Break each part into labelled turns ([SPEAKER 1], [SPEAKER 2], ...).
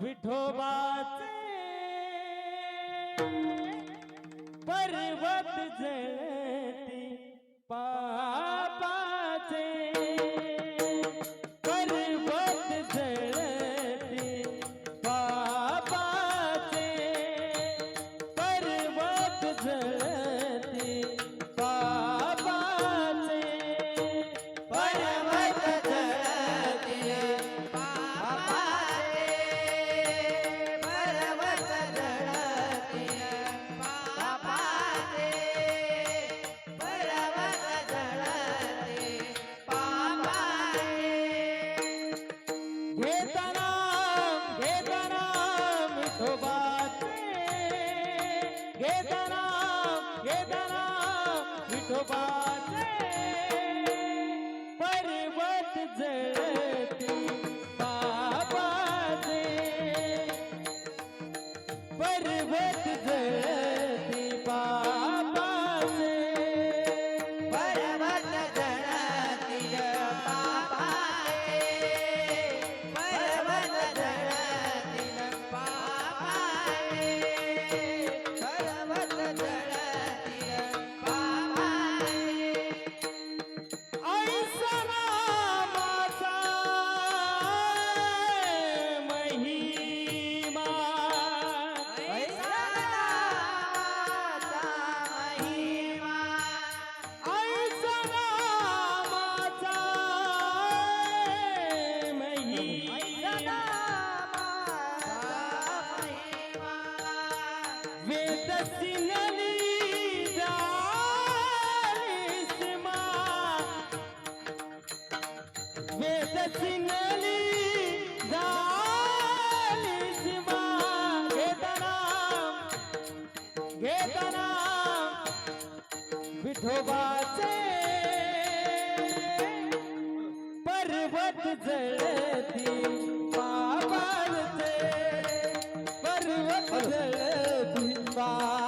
[SPEAKER 1] विठोबाचे पर्वत विठोबाचे घेताना घेताना विठोबाचे पर्वत जळती बाबाचे पर्वत विठोबाचे पर्वत जळती बाबाचे पर्वत जळती बाबाचे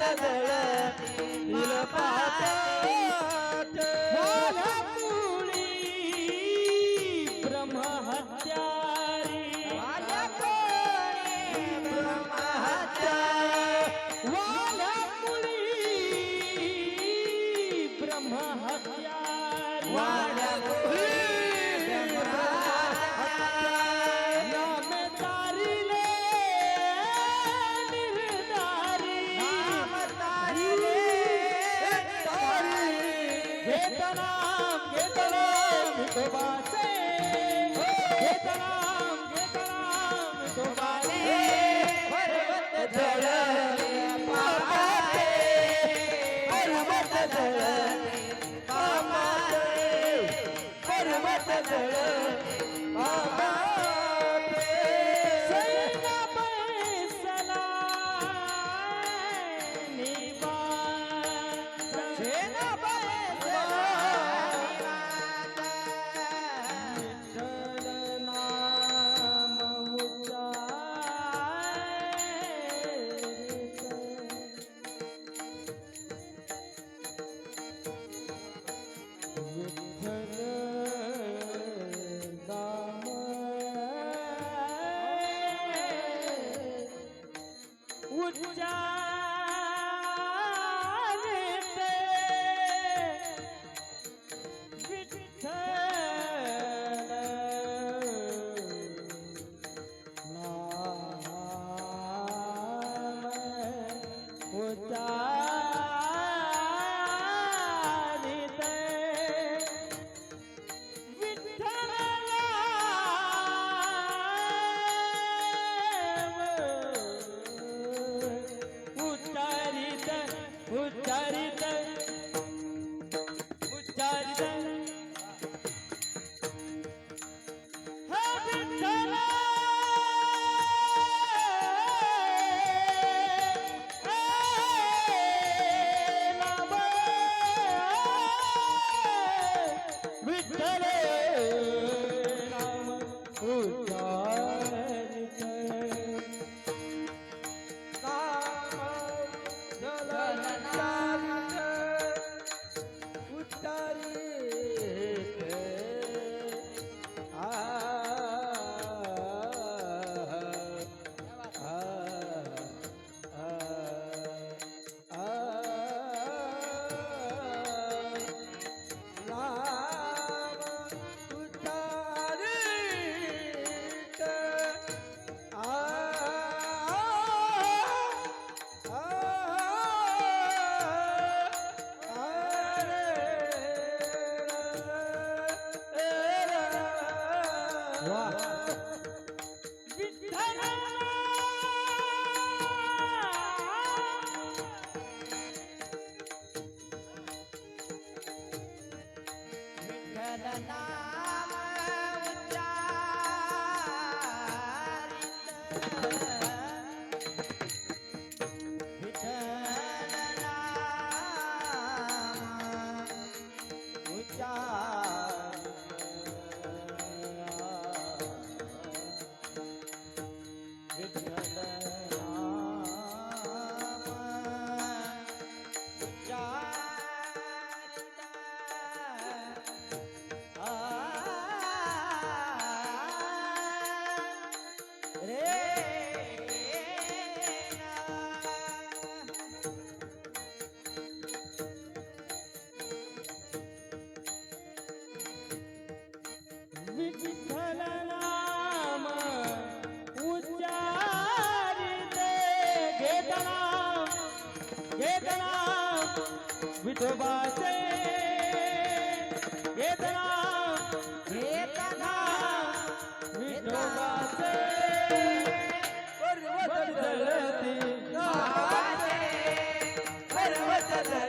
[SPEAKER 1] पर्वत जळती घेतना घेतना विठोबाचे घेतना घेतना विठोबाचे पर्वत पर्वत पर्वत I'm